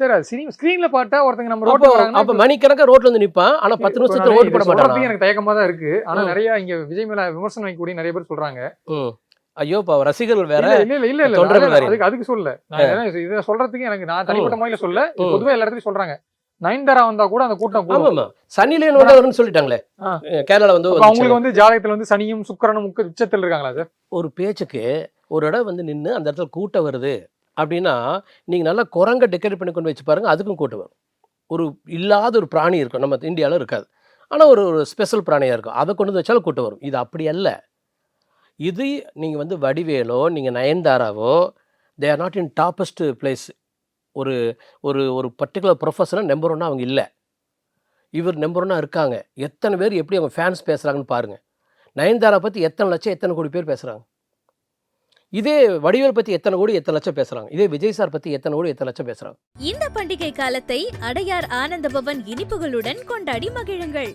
சரி அது சினி ஸ்கிரீன்ல பார்த்தா ஒருத்தங்க நம்ம ரோட்ல வராங்கன்னா அப்ப மணிக்கணக்கா ரோட்ல வந்து நிப்பான். ஆனா பத்து நிமிஷத்துல ஓட்டு போட சொல்றதுக்கு எனக்கு தயக்கமா தான் இருக்கு. ஆனா ம். நிறைய இங்க விஜய் மேல விமர்சனம் வைக்கக்கூடிய நிறைய பேர் சொல்றாங்க. ஐயோ இப்ப ரசிகர்கள் வேற. இல்ல இல்ல இல்ல. அதுக்கு அதுக்கு சொல்ல நான் இதை- சொல்றதுக்கு எனக்கு நான் தனிப்பட்ட முறையில சொல்ல இது ம். பொதுவா எல்லா இடத்துலயும் சொல்றாங்க. நயன்தாரா வந்தா கூட அந்த கூட்டம் சனிலேன் வந்து வரும்னு சொல்லிட்டாங்களே. கேரளால வந்து. அவங்களுக்கு வந்து ஜாதகத்துல வந்து சனியும் சுக்கிரனும் உச்சத்தில் இருக்காங்களா சார்? ஒரு பேச்சுக்கு ஒரு இடம் வந்து நின்று அந்த இடத்துல கூட்டம் வருது. அப்படின்னா நீங்கள் நல்லா குரங்கை டெக்கரேட் பண்ணி கொண்டு வச்சு பாருங்கள் அதுக்கும் கூட்டு வரும். ஒரு இல்லாத ஒரு பிராணி இருக்கும் நம்ம இந்தியாவில் இருக்காது. ஆனால் ஒரு ஒரு ஸ்பெஷல் பிராணியாக இருக்கும். அதை கொண்டு வந்து வச்சாலும் கூட்டு வரும். இது அப்படி அல்ல. இது நீங்கள் வந்து வடிவேலோ நீங்கள் நயன்தாராவோ they are not in toppest place ஒரு ஒரு ஒரு பர்டிகுலர் ப்ரொஃபஷனாக நம்பர் ஒன்னாக அவங்க இல்லை. இவர் நம்பர் ஒன்னாக இருக்காங்க. எத்தனை பேர் எப்படி அவங்க ஃபேன்ஸ் பேசுகிறாங்கன்னு பாருங்கள் நயன்தாரா பற்றி எத்தனை லட்சம் எத்தனை கோடி பேர் பேசுகிறாங்க இதே வடிவேல் பற்றி எத்தனை கோடி எத்தனை லட்சம் பேசுகிறாங்க இதே விஜய் சார் பற்றி எத்தனை கோடி எத்தனை லட்சம் பேசுறாங்க? இந்த பண்டிகை காலத்தை அடையார் ஆனந்த பவன் இனிப்புகளுடன் கொண்டாடி மகிழுங்கள்.